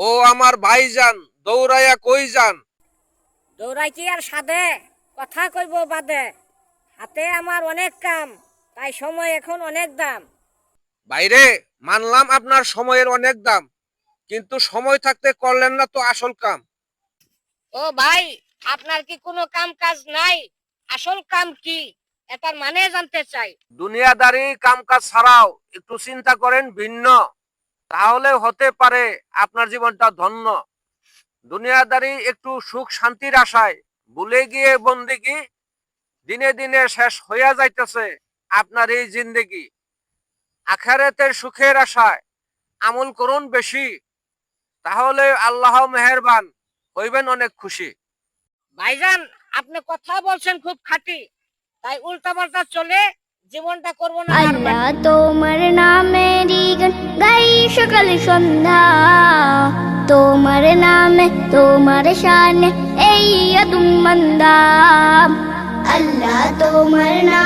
ও আমার ভাই যান দৌড়াইয়া কই যান? দৌড়াই কি আর সাধে? কথা কইব বাদে। হাতে আমার অনেক কাম তাই সময় এখন অনেক দাম। বাইরে মানলাম আপনার সময়ের অনেক দাম কিন্তু সময় থাকতে করলেন না তো আসল কাম। ও ভাই আপনার কি কোনো কাম কাজ নাই? আসল কাম কি? এটার মানে জানতে চাই। দুনিয়াদারি কাম কাজ ছাড়াও একটু চিন্তা করেন ভিন্ন। তাহলে হতে পারে আপনার জীবনটা ধন্য। দুনিয়াদারি একটু সুখ শান্তির আশায়। ভুলে গিয়ে বন্দিগি দিনে দিনে শেষ হইয়া যাইতেছে আপনার এই জিন্দেগি। আখারেতের সুখের আশায় আমল করুন বেশি তাহলে আল্লাহ মেহেরবান হইবেন অনেক খুশি। ভাইজান আপনি কথা বলছেন খুব খাঁটি তাই উল্টা পাল্টা চলে জীবনটা করব না। আল্লাহ তোমার নামেরই সকাল সন্ধ্যা। তোমার নামে তোমার শানে এই আদুম মন্দা। আল্লাহ তোমার নামেরই